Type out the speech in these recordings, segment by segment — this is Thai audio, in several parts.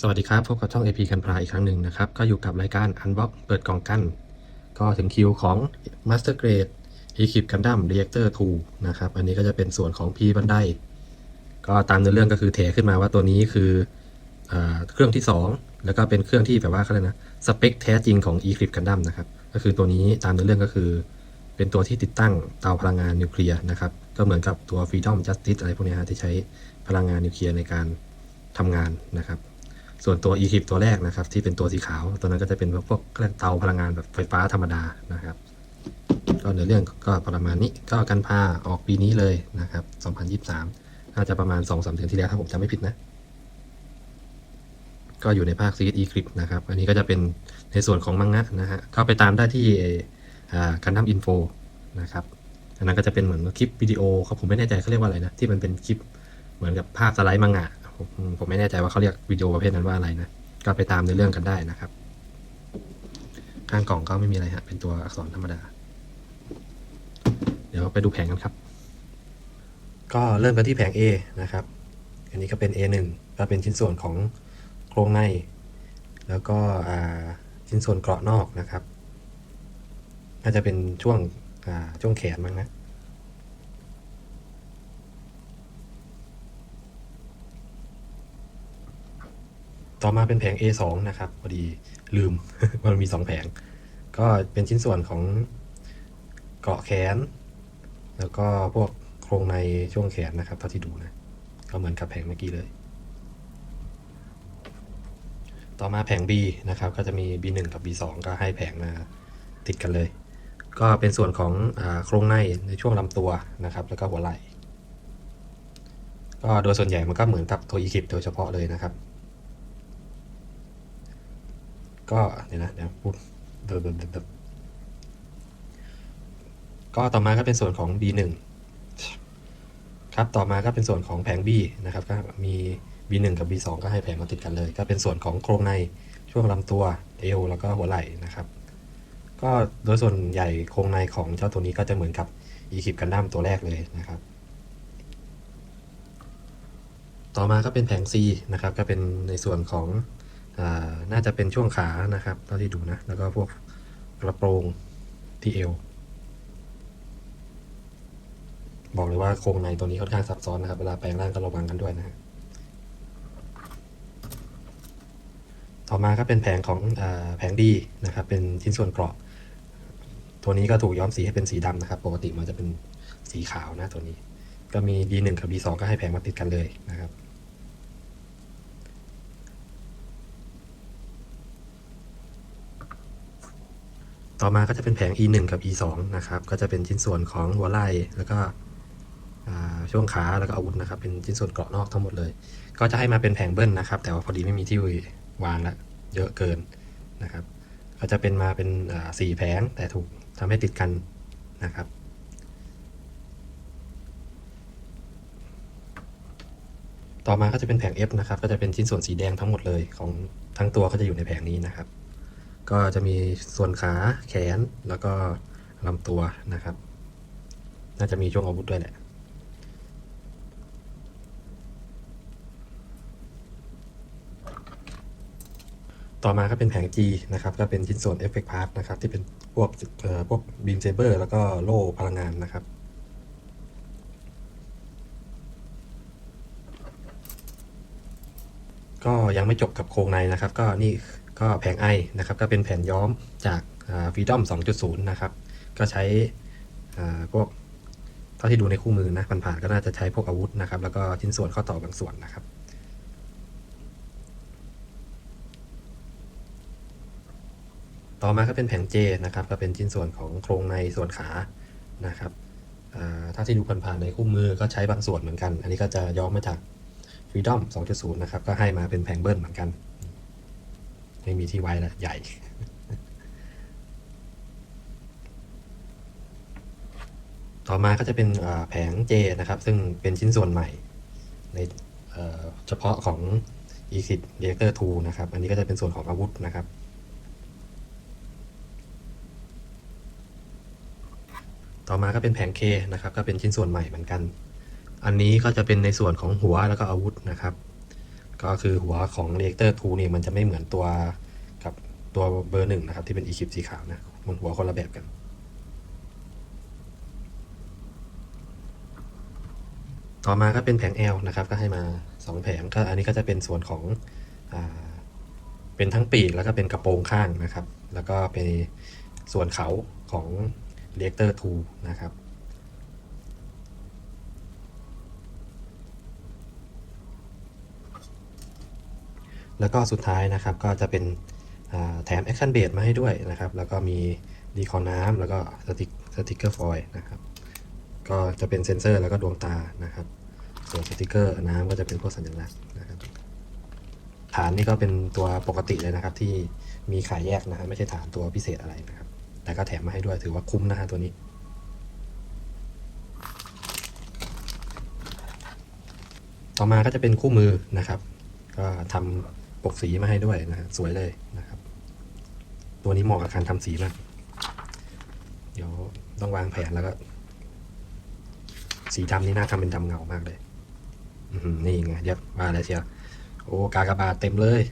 สวัสดีครับ พบกับช่อง AP กันพลาอีกครั้งหนึ่งนะครับ ก็อยู่กับรายการ Unbox เปิดกล่องกัน ก็ถึงคิวของ Master Grade Equip Gundam Reactor 2 นะครับ อันนี้ก็จะเป็นส่วนของ P บันไดก็ตามเนื้อเรื่องก็คือแถขึ้นมาว่าตัวนี้คืออเครื่องที่ 2 แล้วก็เป็นเครื่องที่แบบว่าเขาเรียกนะสเปคแท้จริงของ Eclipse Gundam นะครับ ก็คือตัวนี้ตามเนื้อเรื่องก็คือ เป็นตัวที่ติดตั้งเตาพลังงานนิวเคลียร์นะครับ ก็เหมือนกับตัว Freedom Justice อะไรพวกนี้ฮะที่ใช้พลังงานนิวเคลียร์ในการทำงานนะครับ ส่วนตัว e c l i p ตัวแรกนะครับ ที่เป็นตัวสีขาว ตัวนั้นก็จะเป็นพวกเตาพลังงานแบบไฟฟ้าธรรมดานะครับ ก็เนื้อเรื่องก็ประมาณนี้ก็กันพาออกปีนี้เลยนะครับ 2023 น่าจะประมาณ 2-3 เดือนที่แล้วถ้าผมจำไม่ผิดนะ ก็อยู่ในภาคซีรีส์ e c l i p นะครับ อันนี้ก็จะเป็นในส่วนของมังงะนะฮะเข้าไปตามได้ที่กันดั้มอินโฟนะครับอันนั้นก็จะเป็นเหมือนคลิปวิดีโอเขาผมไม่แน่ใจเขาเรียกว่าอะไรนะที่มันเป็นคลิปเหมือนกับภาพสไลด์มังงะ ผมไม่แน่ใจว่าเขาเรียกวิดีโอประเภทนั้นว่าอะไรนะ ก็ไปตามในเรื่องกันได้นะครับ ข้างกล่องก็ไม่มีอะไรฮะ เป็นตัวอักษรธรรมดา เดี๋ยวไปดูแผงกันครับ ก็เริ่มกันที่แผง A นะครับ อันนี้ก็เป็น A1 ก็เป็นชิ้นส่วนของโครงใน แล้วก็ชิ้นส่วนเกราะนอกนะครับน่าจะเป็นช่วงช่วงแขนมั้งนะ ต่อมาเป็นแผง A2 นะครับพอดีลืมว่ามันมี 2 แผง ก็เป็นชิ้นส่วนของเกาะแขน แล้วก็พวกโครงในช่วงแขนนะครับเท่าที่ดูนะ ก็เหมือนกับแผงเมื่อกี้เลย ต่อมาแผง B นะครับ ก็จะมี B1 กับ B2 ก็ให้แผงมาติดกันเลย ก็เป็นส่วนของอโครงในในช่วงลำตัวนะครับ แล้วก็หัวไหล่ก็โดยส่วนใหญ่มันก็เหมือนกับตัว e ีคิปโดยเฉพาะเลยนะครับ ก็เดี๋ยวนะเดี๋ยวพูดเดิมเดิมเดิมเดิมก็ต่อมาก็เป็นส่วนของ B1 ครับต่อมาก็เป็นส่วนของแผง B นะครับก็มี B1 กับ B2 ก็ให้แผงมาติดกันเลย ก็เป็นส่วนของโครงในช่วงลำตัวเอวแล้วก็หัวไหล่นะครับก็โดยส่วนใหญ่โครงในของเจ้าตัวนี้ก็จะเหมือนกับ e คลิปกันดั้มตัวแรกเลยนะครับ ต่อมาก็เป็นแผง C นะครับ ก็เป็นในส่วนของ น่าจะเป็นช่วงขานะครับเท่าที่ดูนะ แล้วก็พวกกระโปรงที่เอว บอกเลยว่าโครงในตัวนี้ค่อนข้างซับซ้อนนะครับ เวลาแปลงร่างก็ระวังกันด้วยนะ ต่อมาก็เป็นแผงของอแผงดีนะครับ เป็นชิ้นส่วนเกราะ ตัวนี้ก็ถูกย้อมสีให้เป็นสีดำนะครับ ปกติมันจะเป็นสีขาวนะตัวนี้ ก็มี B1 กับ B2 ก็ให้แผงมาติดกันเลยนะครับ ต่อมาก็จะเป็นแผง E1 กับ E2 นะครับ ก็จะเป็นชิ้นส่วนของหัวไหล่แล้วก็ช่วงขาแล้วก็อาวุธนะครับ เป็นชิ้นส่วนเกราะนอกทั้งหมดเลย ก็จะให้มาเป็นแผงเบิ้ลนะครับ แต่ว่าพอดีไม่มีที่วางละเยอะเกินนะครับ ก็จะเป็นมาเป็นสี่แผงแต่ถูกทำให้ติดกันนะครับต่อมาก็จะเป็นแผง F นะครับ ก็จะเป็นชิ้นส่วนสีแดงทั้งหมดเลยของทั้งตัวก็จะอยู่ในแผงนี้นะครับ ก็จะมีส่วนขาแขนแล้วก็ลำตัวนะครับ น่าจะมีช่วงอาวุธด้วยแหละต่อมาก็เป็นแผง G นะครับ ก็เป็นชิ้นส่วน Effect Part นะครับ ที่เป็นพวกเอ่อพวก Beam Saber แล้วก็โล่พลังงานนะครับ ก็ยังไม่จบกับโครงในนะครับ ก็นี่ ก็แผงไอนะครับก็เป็นแผ่นย้อมจากฟรีดอม2.0 นะครับ ก็ใช้พวกเท่าที่ดูในคู่มือนะผ่านๆก็น่าจะใช้พวกอาวุธนะครับ แล้วก็ชิ้นส่วนข้อต่อบางส่วนนะครับต่อมาก็เป็นแผ่น J นะครับ ก็เป็นชิ้นส่วนของโครงในส่วนขานะครับถ้าที่ดูผ่านๆในคู่มือก็ใช้บางส่วนเหมือนกัน อันนี้ก็จะย้อมมาจาก Freedom 2.0 นะครับ ก็ให้มาเป็นแผงเบิ้ลเหมือนกัน ไม่มีที่ไว้ละใหญ่ต่อมาก็จะเป็นแผง J นะครับ ซึ่งเป็นชิ้นส่วนใหม่ ในเอ่อเฉพาะของ e x i t Reactor 2 นะครับ อันนี้ก็จะเป็นส่วนของอาวุธนะครับ ต่อมาก็เป็นแผง K นะครับ ก็เป็นชิ้นส่วนใหม่เหมือนกัน อันนี้ก็จะเป็นในส่วนของหัวแล้วก็อาวุธนะครับ ก็คือหัวของ Reactor 2นี่มันจะไม่เหมือนตัวกับตัวเบอร์หนึ่งนะครับ ที่เป็น e ี i p สีขาวนะมันหัวคนละแบบกันต่อมาก็เป็นแผง L นะครับ ก็ให้มา 2 แผงก็อันนี้ก็จะเป็นส่วนของอเป็นทั้งปีกแล้วก็เป็นกระโปรงข้างนะครับ แล้วก็เป็นส่วนเขาของ Reactor 2นะครับ แล้วก็สุดท้ายนะครับก็จะเป็นแถม Action b a s มาให้ด้วยนะครับ แล้วก็มีดีคอน้ำแล้วก็สติกสติกเกอร์ฟอยล์นะครับ ก็จะเป็นเซนเซอร์แล้วก็ดวงตานะครับ ส่วนสติกเกอร์น้ำก็จะเป็นพวกสัญลักษณ์นะครับ ฐานนี่ก็เป็นตัวปกติเลยนะครับที่มีขายแยกนะฮะไม่ใช่ฐานตัวพิเศษอะไรนะครับ แต่ก็แถมมาให้ด้วยถือว่าคุ้มนะฮะตัวนี้ต่อมาก็จะเป็นคู่มือนะครับ ก็ทำ ปกสีมาให้ด้วยนะฮะสวยเลยนะครับ ตัวนี้เหมาะกับการทำสีมาก เดี๋ยวต้องวางแผนแล้วก็ สีดำนี่น่าทำเป็นดำเงามากเลยนี่ไงเดี๋ยวมาแล้วเชียวโอ้กากบาทเต็มเลย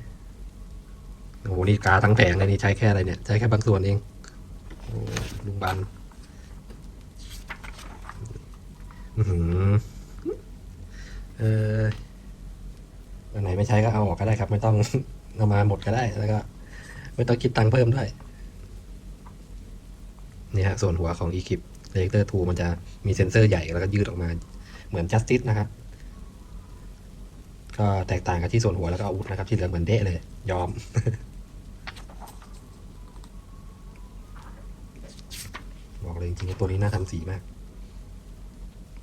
โอ้โหนี่กาทั้งแผงเลยนี่ใช้แค่อะไรเนี่ย ใช้แค่บางส่วนเองโอ้ลุงบันอือหือเออ ไม่ใช้ก็เอาออกก็ได้ครับ ไม่ต้องเอามาหมดก็ได้แล้วก็ ไม่ต้องคิดตังค์เพิ่มด้วยนี่ฮะส่วนหัวของ e q i p Reactor 2มันจะมีเซ็นเซอร์ใหญ่แล้วก็ยืดออกมา เหมือน Justice นะครับ ก็แตกต่างกับที่ส่วนหัวแล้วก็อาวุธนะครับ ที่เหลือเหมือนเดะเลย ยอม บอกเลยจริงๆตัวนี้น่าทำสีมาก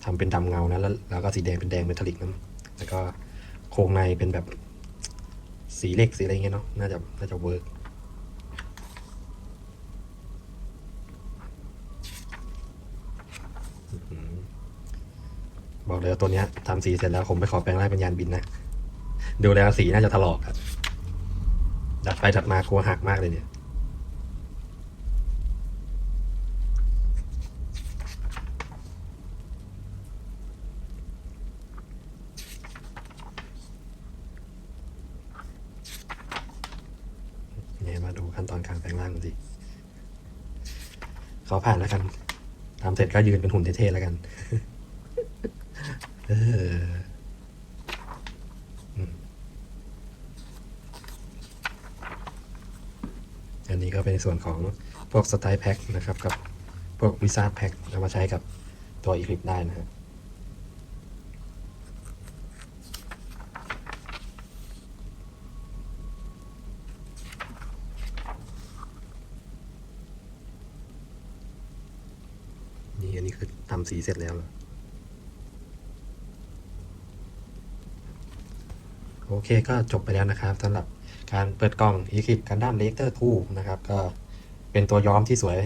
ทำเป็นดำเงานะแล้วแล้วก็สีแดงเป็นแดงเมทัลลิกนะแล้วก็ รงในเป็นแบบสีเล็กสีอะไรเงี้ยเนาะน่าจะน่าจะเวิร์กบอกเลยว่าตัวเนี้ยทำสีเสร็จแล้วผมไปขอแปลงร่างเป็นยานบินนะดูแล้วสีน่าจะถลอกอะดัดไปดัดมากลัวหักมากเลยเนี่ยมาดูขั้นต อนการแปลงร่างกันสิขอผ่านแล้วกันทำเสร็จก็ยืนเป็นหุ่นเท่ๆแล้วกันเอออันนี้ก็เป็นส่วนของพวกสไตล์แพ็คนะครับ กับพวกวิซ่าแพ็คเอามาใช้กับตัวอีคลิปได้นะครับ นี่อันนี้ คือทำสีเสร็จแล้วโอเคก็จบไปแล้วนะครับสำหรับการเปิดกล่อง e q i p Gundam Reactor 2นะครับ ก็เป็นตัวย้อมที่สวย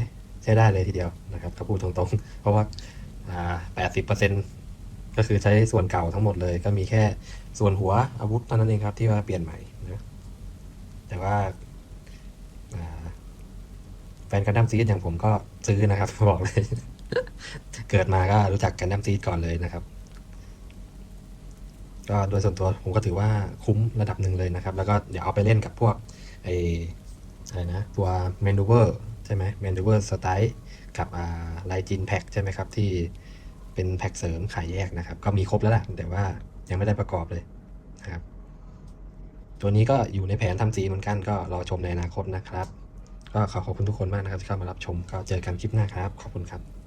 ใช้ได้เลยทีเดียวนะครับก็พูดตรงๆ เพราะว่าอ่า80%ก็คือใช้ส่วนเก่าทั้งหมดเลย ก็มีแค่ส่วนหัวอาวุธเท่านั้นเองครับที่ว่าเปลี่ยนใหม่นะแต่ว่าอ่าแฟนกันดั้มซีดอย่างผมก็ซื้อนะครับบอกเลย เกิดมาก็รู้จักกันดั้มซีดก่อนเลยนะครับ ก็โดยส่วนตัวผมก็ถือว่าคุ้มระดับหนึ่งเลยนะครับ แล้วก็เดี๋ยวเอาไปเล่นกับพวกไออะไรนะ ตัว m a n u v e r ใช่ไหม m a n u v e r Style กับไลจินแพ็กใช่ไหมครับ ที่เป็นแพ็กเสริมขายแยกนะครับ ก็มีครบแล้วล่ะ แต่ว่ายังไม่ได้ประกอบเลยนะครับ ตัวนี้ก็อยู่ในแผนทำสีเหมือนกันก็รอชมในอนาคตนะครับ ก็ขอขอบคุณทุกคนมากนะครับที่เข้ามารับชมก็เจอกันคลิปหน้าครับ ขอบคุณครับ